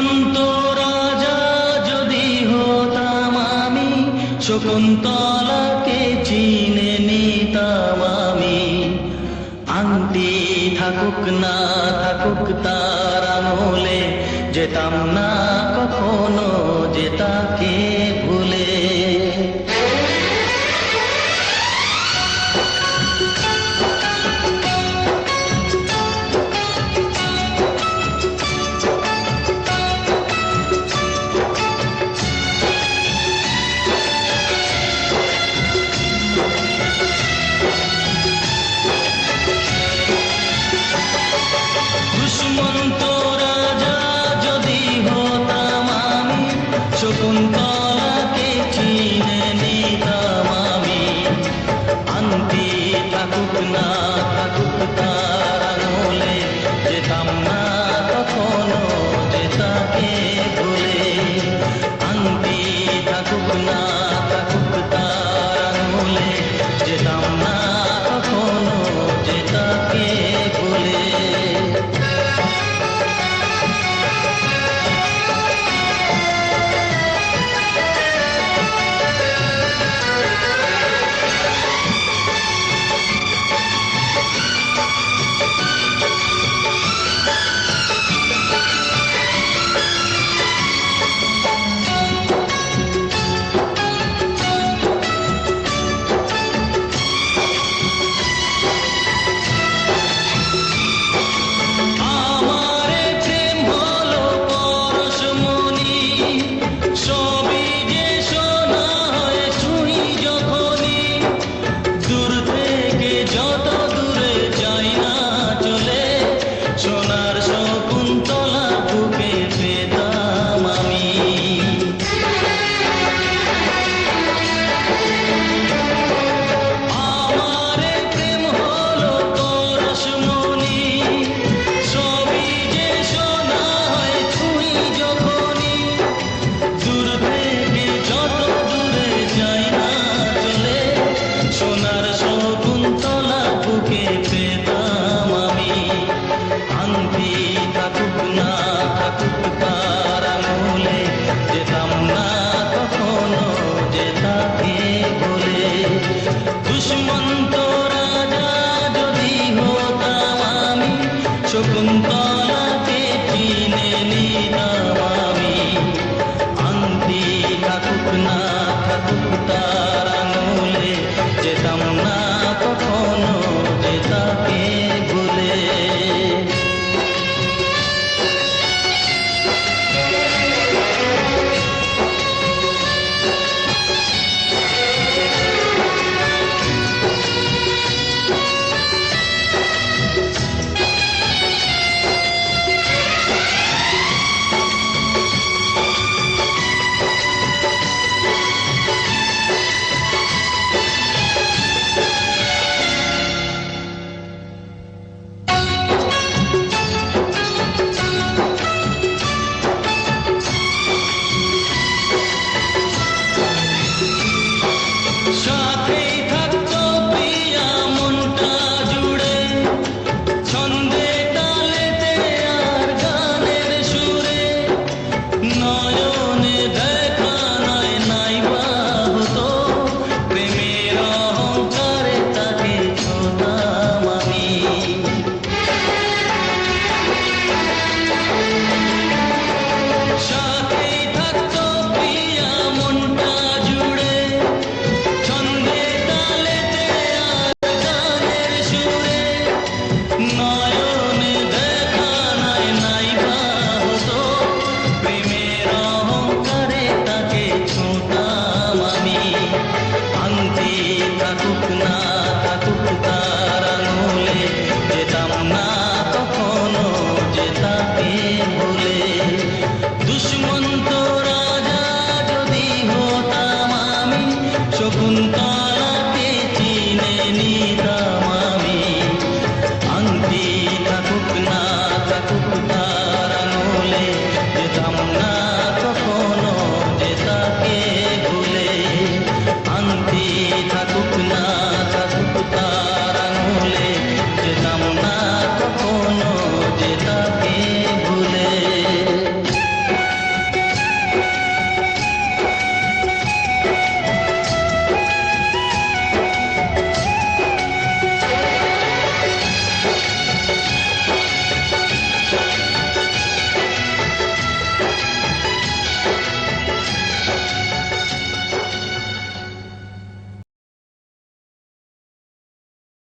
সুকন্ত রাজা যদি হতাম আমি, শকুন্তলাকে চিনে নিতাম আমি। আংটি থাকুক না, থাকুক তার আমলে, যেতাম না কখনো যেতাকে তাকে अपना juntos.